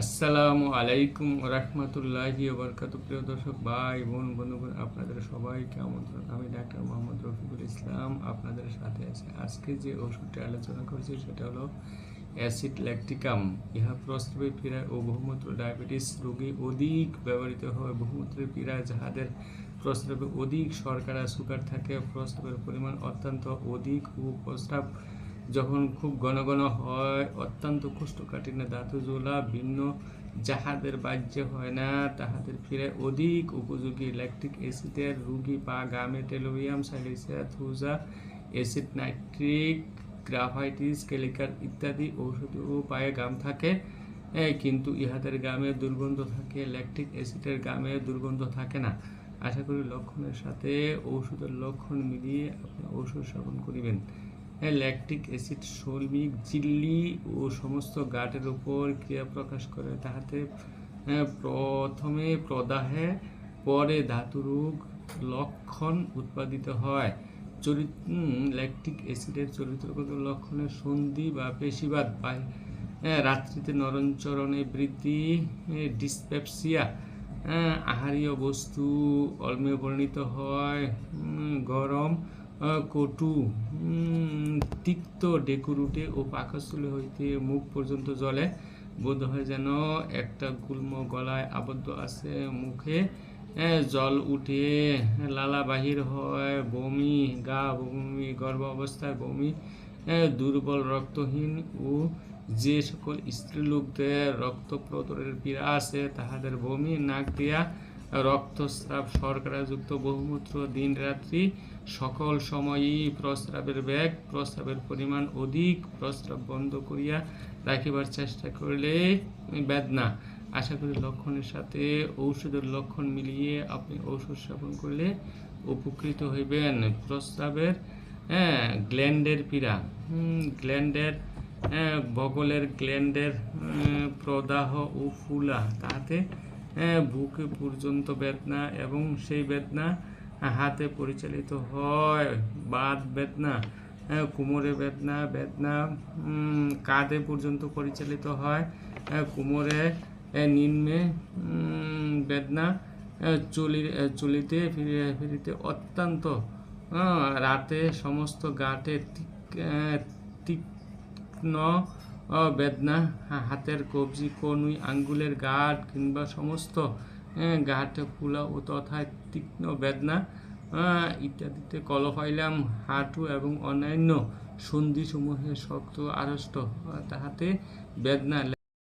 আসসালামু আলাইকুম রহমতুল্লাহি বরকাত প্রিয় দর্শক, ভাই, বোন, বন্ধুগণ, আপনাদের সবাইকে আমন্ত্রণ। আমি ডাক্তার মোহাম্মদ রফিকুল ইসলাম, আপনাদের সাথে আছে। আজকে যে ওষুধটি আলোচনা করছি সেটা হলো অ্যাসিড ল্যাকটিকাম। ইহা প্রস্রাবে পীড়া ও বহুমূত্র ডায়াবেটিস রোগী অধিক ব্যবহৃত হয়। বহুমূত্রের পীড়া যাহাদের প্রস্রাবে অধিক শর্করা, সুগার থাকে, প্রস্রাবের পরিমাণ অত্যন্ত অধিক ও প্রস্রাব যখন খুব ঘন ঘন হয়, অত্যন্ত কোষ্ঠকাঠিন্য ধাতু জোলা ভিন্ন যাহাদের বাহ্য হয় না, তাহাদের ফিরে অধিক উপযোগী। ইলেকট্রিক অ্যাসিডের রুগী বা গামে tellurium, silicea, thuja acid nitric graphites কেলিকার ইত্যাদি ঔষধি উপায়ে গাম থাকে। কিন্তু ইহাদের গামে দুর্গন্ধ থাকে ল্যাকটিক অ্যাসিডের গামে দুর্গন্ধ থাকে না। আশা করি লক্ষণের সাথে ঔষধের লক্ষণ মিলিয়ে আপনি ঔষধ সেবন করিবেন। ল্যাকটিক অ্যাসিড শৈল্পিক ঝিল্লি ও সমস্ত গাটের উপর ক্রিয়া প্রকাশ করে। তাহাতে প্রথমে প্রদাহে পরে ধাতুরোগ লক্ষণ উৎপাদিত হয়। চরিত ল্যাকটিক অ্যাসিডের চরিত্রগত লক্ষণের সন্ধি বা পেশিবাদ বা আহ, রাত্রিতে নরঞ্চরণে বৃদ্ধি ডিসপেপসিয়া আহারীয় বস্তু অলমে পরিণত হয় গরম কটু তিক্ত ডেকুরুটে ও পাকস্থলী হইতে মুখ পর্যন্ত জলে বোধ হয় যেন একটা গুল্ম গলায় আবদ্ধ আছে মুখে। জল উঠে, লালা বাহির হয়, বমি, গা বমি, গর্ভ অবস্থায় বমি দুর্বল রক্তহীন ও যে সকল স্ত্রীলোকদের রক্ত প্রতরের পীড়া আছে, তাহাদের বমি, নাক দিয়া রক্তস্রাব শর্করাযুক্ত বহুমূত্র দিন রাত্রি সকল সময়ই প্রস্রাবের ব্যাগ প্রস্রাবের পরিমাণ অধিক প্রস্রাব বন্ধ করিয়া রাখিবার চেষ্টা করলে বেদনা। আশা করি লক্ষণের সাথে ঔষধের লক্ষণ মিলিয়ে আপনি ঔষধ সেবন করলে উপকৃত হইবেন। প্রস্রাবের হ্যাঁ গ্ল্যান্ডের পীড়া। গ্ল্যান্ডের হ্যাঁ, বগলের গ্ল্যান্ডের প্রদাহ ও ফুলা তাহাতে হ্যাঁ, বুকে পর্যন্ত বেদনা এবং সেই বেদনা হাতে পরিচালিত হয়। বাত বেদনা কোমরে বেদনা বেদনা কাঁধে পর্যন্ত পরিচালিত হয়। কোমরে নিম্নে বেদনা চলি চলিতে ফিরে, ফিরিতে অত্যন্ত রাতে সমস্ত গাটে তীক্ষ্ণ বেদনা হাতের কবজি, কনুই, আঙ্গুলের গাঢ় কিংবা সমস্ত গাঢ় ফুলা ও তথা তীক্ষ্ণ বেদনা ইত্যাদিতে কলফাইলাম, হাঁটু এবং অন্যান্য সন্ধিসমূহে শক্ত আড়ষ্ট, তাহাতে বেদনা